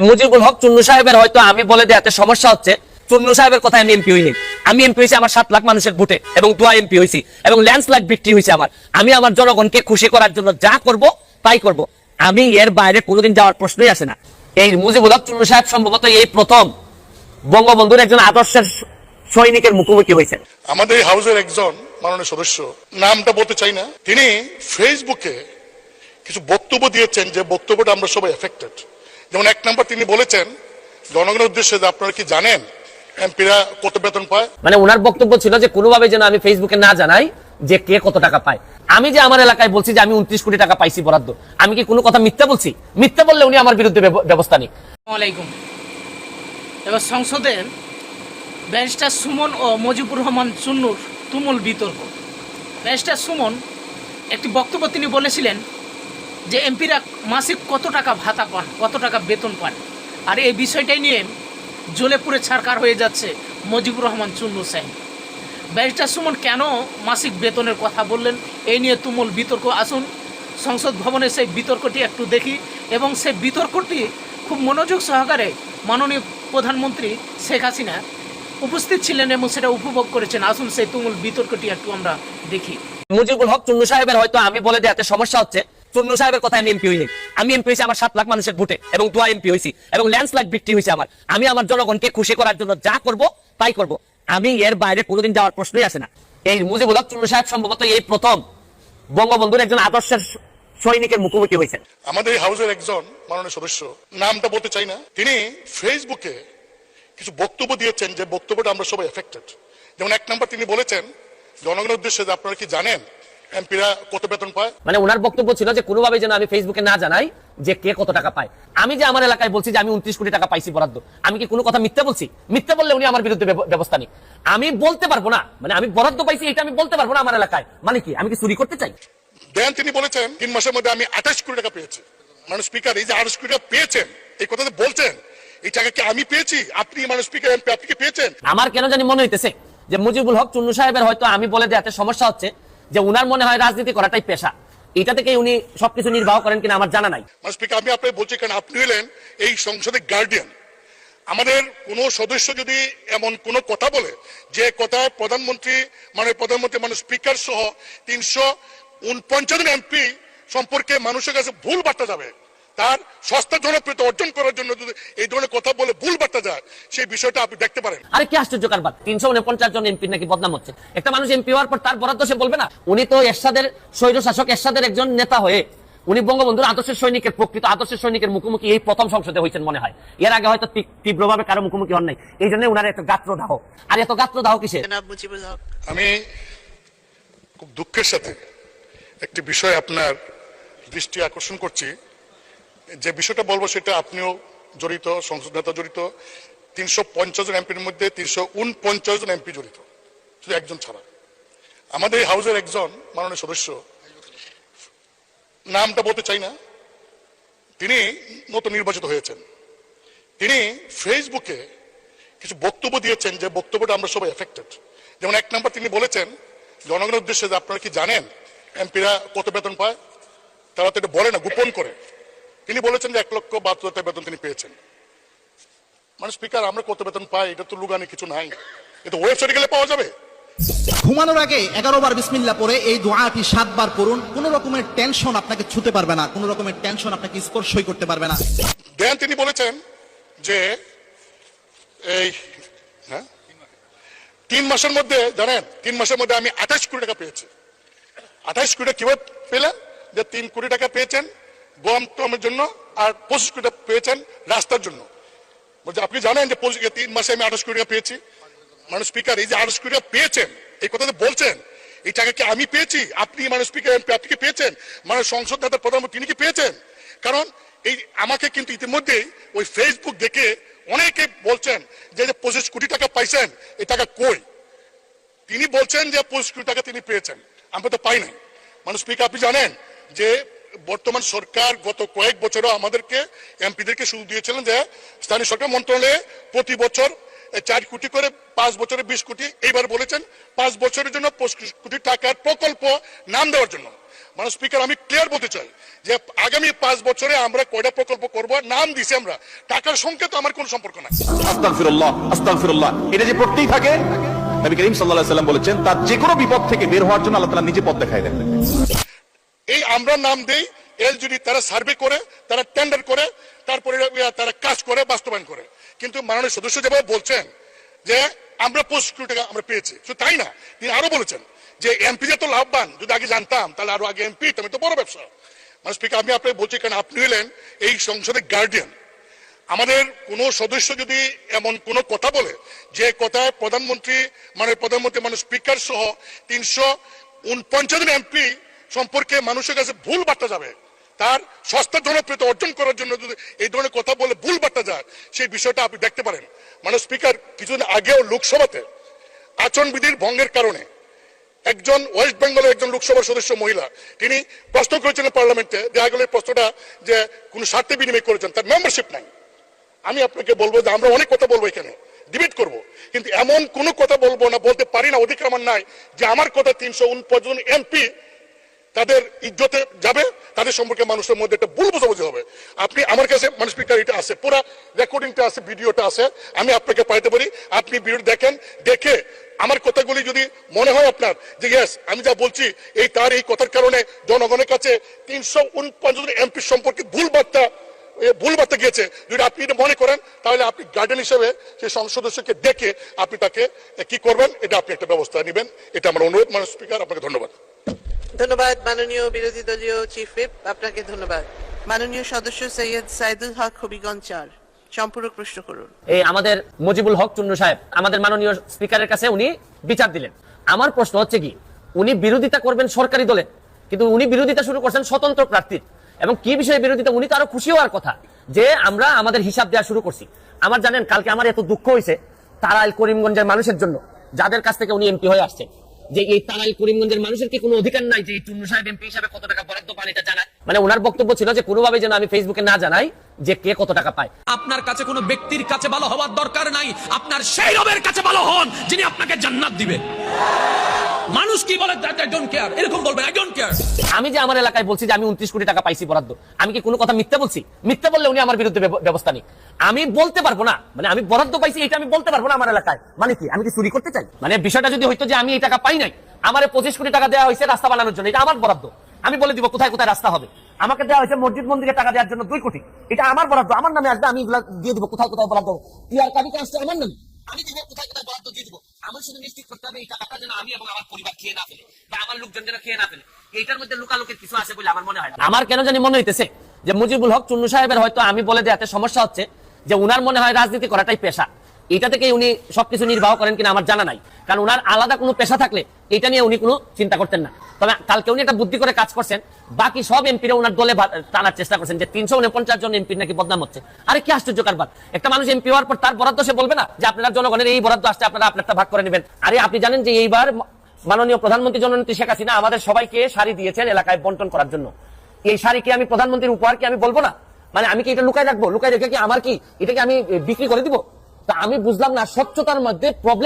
মুজিবুল হক চুন্নু সাহেবের হয়তো আমি বলে দেওয়াতে সমস্যা হচ্ছে। চুন্নু সাহেবের কথায় আমি এমপি হইনি। আমি এমপি হয়েছি আমার সাত লাখ মানুষের ভোটে এবং দোয়া এমপি হয়েছি এবং ল্যান্ডস্লাইড বিক্রি হয়েছে আমার। আমি আমার জনগণকে খুশি করার জন্য যা করব, তাই করব। আমি এর বাইরে কোনোদিন যাওয়ার প্রশ্নই আসে না। এই মুজিবুল হক চুন্নু সাহেব সম্ভবত এই প্রথম বঙ্গবন্ধুর একজন আদর্শের সৈনিকের মুখোমুখি হয়েছে আমাদের হাউসের একজন মাননীয় সদস্য, নামটা বলতে চাই না, তিনি ফেসবুকে কিছু বক্তব্য দিয়েছেন যে বক্তব্যটা আমরা সবাই এফেক্টেড যেমন এক নম্বর তিনি বলেছেন জনগণের উদ্দেশ্যে যে আপনারা কি জানেন এমপিরা কত বেতন পায়? মানে ওনার বক্তব্য ছিল যে কোনোভাবে যেন আমি ফেসবুকে না জানাই যে কে কত টাকা পায়। আমি যে আমার এলাকায় বলছি যে আমি উনত্রিশ কোটি টাকা পাইছি বরাদ্দ আমি কি কোনো কথা মিথ্যা বলছি? মিথ্যা বললে উনি আমার বিরুদ্ধে ব্যবস্থা নিক। আলাইকুম। এবার সংসদের ব্যারিস্টার সুমন ও মজিবুর রহমান চুন্নুর তুমুল বিতর্ক। ব্যারিস্টার সুমন একটি বক্তব্য তিনি বলেছিলেন যে এমপিরা মাসিক কত টাকা ভাতা পান, কত টাকা বেতন পান। আর এই বিষয়টাই নিয়ে জ্বলে পুড়ে ছারকার হয়ে যাচ্ছে মজিবুর রহমান চুন্নু সাহেব। ব্যারিস্টার সুমন, কেন মাসিক বেতনের কথা বললেন? এই নিয়ে তুমুল বিতর্ক। আসুন, সংসদ ভবনে সেই বিতর্কটি একটু দেখি এবং সেই বিতর্কটি খুব মনোযোগ সহকারে মাননীয় প্রধানমন্ত্রী শেখ হাসিনা উপস্থিত ছিলেন এবং সেটা উপভোগ করেছেন। আসুন, সেই তুমুল বিতর্কটি একটু আমরা দেখি। মুজিবুল হক চুন্নু সাহেবের হয়তো আমি বলে দেওয়াতে সমস্যা হচ্ছে। সাহেবের কথায় আমি এমপি হইনি। আমি এমপি হয়েছি আমার সাত লাখ মানুষের ভোটে এবং দোয়া এমপি হয়েছি এবং ল্যান্ডস্লাইড হয়েছে আমার। আমি আমার জনগণকে খুশি করার জন্য যা করব, তাই করব। আমি এর বাইরে কোনোদিন যাওয়ার প্রশ্নই আসে না। এই সাহেব সম্ভবত এই প্রথম বঙ্গবন্ধুর একজন আদর্শের সৈনিকের মুখোমুখি হয়েছেন। আমাদের হাউসের একজন মাননীয় সদস্য, নামটা বলতে চাই না, তিনি ফেসবুকে কিছু বক্তব্য দিয়েছেন যে বক্তব্যটা আমরা সবাই এফেক্টেড যেমন এক নম্বর তিনি বলেছেন, জনগণের উদ্দেশ্যে আপনারা কি জানেন এমপিরা কত বেতন পায়? মানে ওনার বক্তব্য ছিল যে কোনোভাবে যেন আমি ফেসবুকে না জানাই যে কে কত টাকা পায়। আমি যে আমার এলাকায় বলছি যে আমি উনত্রিশ কোটি টাকা পাইছি বরাদ্দ আমি কি কোনো কথা মিথ্যা বলছি? মিথ্যা বললে উনি আমার বিরুদ্ধে ব্যবস্থা নিক আমি বলতে পারব না মানে আমি বরাদ্দ পাইছি এটা আমি বলতে পারব না আমার এলাকায়। মানে কি আমি কি চুরি করতে চাই? দেন তিনি বলেছেন তিন মাসের মধ্যে আমি আঠাশ কোটি টাকা পেয়েছি। মানে স্পিকার এই যে আঠাশ কোটি টাকা পেয়েছেন এই কথা বলছেন এই টাকা কি আমি পেয়েছি? আপনি মানে স্পিকার এমপি আপনি কি পেয়েছেন? আমার কেন জানি মনে হইতেছে যে মুজিবুল হক চুন্নু সাহেবের হয়তো আমি বলে দেওয়াতে সমস্যা হচ্ছে যে উনার মনে হয় রাজনীতি করাটাই পেশা। এটা থেকে উনি সবকিছু নির্বাহ করেন কিনা আমার জানা নাই। আমি আপনাকে বলছি কারণ আপনি হলেন এই সংসদের গার্ডিয়ান আমাদের কোন সদস্য যদি এমন কোন কথা বলে, যে কথা প্রধানমন্ত্রী মানে প্রধানমন্ত্রী মানে স্পিকার সহ তিনশো উনপঞ্চান্ন এমপি সম্পর্কে মানুষের কাছে ভুল বার্তা যাবে তার সস্তা জনপ্রিয়তা অর্জন করার জন্য যদি এই ধরনের কথা বলে ভুল বার্তা যায় সেই বিষয়টা আপনি দেখতে পারেন। আরে কি আশ্চর্য কারবার? তিনশো উনপঞ্চাশ জন এমপি নাকি বদনাম হচ্ছে। একটা মানুষ এমপি হওয়ার পর তার বরাদ্দ সে বলবে না? উনি তো এরশাদের স্বৈর শাসক এরশাদের একজন নেতা হয়ে উনি বঙ্গবন্ধুর আদর্শের সৈনিকের প্রকৃত আদর্শের সৈনিকের মুখোমুখি এই প্রথম সংসদে হয়েছেন মনে হয়। এর আগে হয়তো তীব্রভাবে কারও মুখোমুখি হন নাই। এই জন্য উনার এত গাত্র দাহ আর এত গাত্র দাহ কিসে আমি খুব দুঃখের সাথে একটি বিষয় আপনার দৃষ্টি আকর্ষণ করছি। যে বিষয়টা বলব সেটা আপনিও জড়িত, সংসদ নেতা জড়িত। তিনশো পঞ্চাশ জন এমপির মধ্যে তিনশো উনপঞ্চাশ জন এমপি জড়িত, শুধু একজন ছাড়া। আমাদের এই হাউসের একজন মাননীয় সদস্য, নামটা বলতে চাই না, তিনি নতুন নির্বাচিত হয়েছেন। তিনি ফেসবুকে কিছু বক্তব্য দিয়েছেন, যে বক্তব্যটা আমরা সবাই এফেক্টেড যেমন এক নম্বর তিনি বলেছেন, জনগণের উদ্দেশ্যে যে আপনারা কি জানেন, এমপিরা কত বেতন পায়, তারা তো এটা বলে না, গোপন করে। তিনি বলেছেন যে এক লক্ষ বাহাত্তর হাজার বেতন তিনি পেয়েছেন। মানে স্পিকার আমরা কত বেতন পাই এটা তো লুগানি কিছু নাই। এটা ওয়েবসাইটে গেলে পাওয়া যাবে। ঘুমানোর আগে এগারো বার বিসমিল্লা পরে এই দোয়াটি সাতবার করুন কোনো রকমের টেনশন আপনাকে ছুতে পারবে না কোনো রকমের টেনশন আপনাকে স্পর্শই করতে পারবে না। দেন তিনি বলেছেন যে এই হ্যাঁ? তিন মাসের মধ্যে জানেন তিন মাসের মধ্যে আমি আঠাশ কোটি টাকা পেয়েছি। আঠাশ কোটি টাকা কীভাবে পেলেন যে তিন কোটি টাকা পেয়েছেন গম টমের জন্য আর পঁচিশ কোটি টাকা পেয়েছেন রাস্তার জন্য। বলছে, আপনি জানেন যে পঁচিশ, তিন মাসে আমি আঠাশ কোটি টাকা পেয়েছি। মানে স্পিকার এই যে আঠাশ কোটি টাকা পেয়েছেন, এই কথা যে বলছেন, এই টাকা কি আমি পেয়েছি? আপনি মানে স্পিকার এমপি আপনি কি পেয়েছেন? মানে সংসদ নেতা প্রধানমন্ত্রী, তিনি কি পেয়েছেন? কারণ এই আমাকে কিন্তু ইতিমধ্যেই ওই ফেসবুক দেখে অনেকে বলছেন যে যে পঁচিশ কোটি টাকা পাইছেন, এই টাকা কই? তিনি বলছেন যে পঁচিশ কোটি টাকা তিনি পেয়েছেন। আমরা তো পাই নাই। মানে স্পিকার আপনি জানেন যে বর্তমান সরকার গত কয়েক বছরও আমাদেরকে, এমপিদেরকে সুযোগ দিয়েছিলেন যে, স্থানীয় সরকার মন্ত্রণালয়ে প্রতি বছর চার কোটি করে, পাঁচ বছরে বিশ কোটি, এইবার বলেছেন পাঁচ বছরের জন্য পঁচিশ কোটি টাকার প্রকল্প নাম দেওয়ার জন্য। মানে স্পিকার, আমি ক্লিয়ার বলতে চাই যে, আগামী পাঁচ বছরে আমরা কয়টা প্রকল্প করব, নাম দিছি আমরা। টাকার সঙ্গে তো আমার কোনো সম্পর্ক নাই। আস্তাগফিরুল্লাহ আস্তাগফিরুল্লাহ। এটা যে পড়তেই থাকে, নবী করিম সাল্লাল্লাহু আলাইহি সাল্লাম বলেছেন, তার যে কোনো বিপদ থেকে বের হওয়ার জন্য আল্লাহ তাআলা নিজে পথ দেখায় দেন। এই আমরা নাম দেই এল যদি তারা সার্ভে করে, তারা টেন্ডার করে, তারপরে তারা কাজ করে, বাস্তবায়ন করে। কিন্তু মাননীয় সদস্য যেভাবে বলছেন যে আমরা পঁচিশ টাকা আমরা পেয়েছি, শুধু তাই না, তিনি আরও বলেছেন যে এমপি তো লাভবান, যদি আগে জানতাম, তাহলে আরও আগে এমপি তুমি তো বড় ব্যবসা। মানে স্পিকার আমি আপনাকে বলছি কারণ আপনি হলেন এই সংসদের গার্ডিয়ান আমাদের কোন সদস্য যদি এমন কোন কথা বলে, যে কথায় প্রধানমন্ত্রী মানে প্রধানমন্ত্রী মানে স্পিকার সহ তিনশো উনপঞ্চাশ এমপি সম্পর্কে মানুষের কাছে ভুল বার্তা যাবে। তার সস্তা জনপ্রিয়তা অর্জন করার জন্য যদি এই ধরনের কথা বলে ভুল বার্তা যায়, সেই বিষয়টা আপনি দেখতে পারেন। মানে স্পিকার, কিছুদিন আগেও লোকসভাতে আচরণবিধির ভঙ্গের কারণে একজন ওয়েস্ট বেঙ্গলের একজন লোকসভার সদস্য মহিলা, তিনি প্রশ্ন করেছিলেন পার্লামেন্টে, দেখা গেল প্রশ্নটা যে কোনো স্বার্থে বিনিময় করেছেন, তার মেম্বারশিপ নাই। আমি আপনাকে বলব যে আমরা অনেক কথা বলব এখানে, ডিবেট করব। কিন্তু এমন কোনো কথা বলব না, বলতে পারি না, অধিকার আমার নাই যে আমার কথা তিনশো উনপঞ্চাশ এমপি তাদের ইজ্জতে যাবে, তাদের সম্পর্কে মানুষের মধ্যে একটা ভুল বোঝাবুঝি হবে। আপনি আমার কাছে মানুষ স্পিকার এটা আছে, পুরো রেকর্ডিংটা আছে ভিডিওটা আছে, আমি আপনাকে পাইতে পারি। আপনি ভিডিও দেখেন, দেখে আমার কথাগুলি যদি মনে হয় আপনার, যে ইয়েস আমি যা বলছি, এই তার এই কথার কারণে জনগণের কাছে তিনশো উনপঞ্চাশ এমপি সম্পর্কে ভুল বার্তা ভুল বার্তা গিয়েছে। যদি আপনি এটা মনে করেন, তাহলে আপনি গার্ডেন হিসেবে সেই সদস্যকে ডেকে আপনি তাকে কি করবেন, এটা আপনি একটা ব্যবস্থা নেবেন। এটা আমার অনুরোধ মানুষ স্পিকার আপনাকে ধন্যবাদ। ধন্যবাদ মাননীয় বিরোধী দলীয় চিফ হুইপ আপনাকে ধন্যবাদ। মাননীয় সদস্য সৈয়দ সাইদুল হক হবিগঞ্জ চার। সম্পূরক প্রশ্ন করুন। এই আমাদের মুজিবুল হক চুন্নু সাহেব আমাদের মাননীয় স্পিকারের কাছে উনি বিচার দিলেন। আমার প্রশ্ন হচ্ছে কি উনি বিরোধিতা করবেন সরকারি দলে কিন্তু উনি বিরোধিতা শুরু করছেন স্বতন্ত্র প্রার্থীর। এবং কি বিষয়ে বিরোধিতা উনি তো আরও খুশি হওয়ার কথা যে আমরা আমাদের হিসাব দেওয়া শুরু করছি। আমার জানেন কালকে আমার এত দুঃখ হয়েছে তারাইল করিমগঞ্জের মানুষের জন্য যাদের কাছ থেকে উনি এমপি হয়ে আসছেন যে এই তালাল করিমগঞ্জের মানুষের কি কোনো অধিকার নাই যে টুন্নু সাহেব এমপি হিসাবে কত টাকা বরাদ্দ পান এটা জানায়? মানে ওনার বক্তব্য ছিল যে কোনোভাবে যেন আমি ফেসবুকে না জানাই যে কে কত টাকা পায়। আপনার কাছে কোনো ব্যক্তির কাছে ভালো হওয়ার দরকার নাই। আপনার সেই রবের কাছে ভালো হন যিনি আপনাকে জান্নাত দিবে। মানুষ কি বলে আই ডোন্ট কেয়ার এরকম বলবেন আই ডোন্ট কেয়ার আমি যে আমার এলাকায় বলছি যে আমি উনত্রিশ কোটি টাকা পাইছি বরাদ্দ আমি কি কোনো কথা মিথ্যা বলছি? মিথ্যা বললে উনি আমার বিরুদ্ধে ব্যবস্থা নিক। আমি বলতে পারব না। মানে আমি বরাদ্দ পাইছি এটা আমি বলতে পারব না আমার এলাকায়। মানে কি? আমি কি চুরি করতে চাই? মানে বিষয়টা যদি হইতো যে আমি এই টাকা পাই নাই আমার পঁচিশ কোটি টাকা দেওয়া হয়েছে রাস্তা বানানোর জন্য এটা আমার বরাদ্দ। আমি বলে দিব কোথায় কোথায় রাস্তা হবে? আমাকে দেওয়া হয়েছে মসজিদ মন্দিরে টাকা দেওয়ার জন্য দুই কোটি। এটা আমার বরাদ্দ, আমার নামে আসবে, আমি দিয়ে দিব, কোথায় কোথায় বরাদ্দ? টিআর কাবিকে আসছে আমার নামে। আমি দিব কোথায় কোথায় বরাদ্দ দিয়ে দিব, আমার শুধু নিশ্চিত করতে হবে এই টাকাটা যেন আমি এবং আমার পরিবার খেয়ে না ফেলে, বা আমার লোকজন যেন খেয়ে না ফেলে। এইটার মধ্যে লুকালুকের কিছু আছে বলে আমার মনে হয়। আমার কেন জানি মনে হইতেছে যে মুজিবুল হক চুন্নু সাহেবের হয়তো আমি বলে দেওয়াতে সমস্যা হচ্ছে যে উনার মনে হয় রাজনীতি করাটাই পেশা। এটা থেকে উনি সবকিছু নির্বাহ করেন কিনা আমার জানা নাই। কারণ উনার আলাদা কোনো পেশা থাকলে এটা নিয়ে উনি কোনো চিন্তা করতেন না। তবে কালকে উনি একটা বুদ্ধি করে কাজ করছেন, বাকি সব এমপিরা উনার দলে টানার চেষ্টা করছেন যে তিনশো উনপঞ্চাশ জন এমপির নাকি বদনাম হচ্ছে। আরে কি আশ্চর্য কারবার। একটা মানুষ এমপি হওয়ার পর তার বরাদ্দ সে বলবে না যে আপনারা জনগণের এই বরাদ্দ আসছে, আপনারা আপনারটা ভাগ করে নেবেন। আরে আপনি জানেন যে এইবার মাননীয় প্রধানমন্ত্রী জননেত্রী শেখ হাসিনা আমাদের সবাইকে শাড়ি দিয়েছেন এলাকায় বন্টন করার জন্য। এই শাড়ি কি আমি প্রধানমন্ত্রীর উপহার কি আমি বলব না? মানে আমি কি এটা লুকায় রাখব? লুকায় রেখে কি আমার কি? এটা কি আমি বিক্রি করে দিব? তা আমি বুঝলাম না স্বচ্ছতার মধ্যে প্রবলেম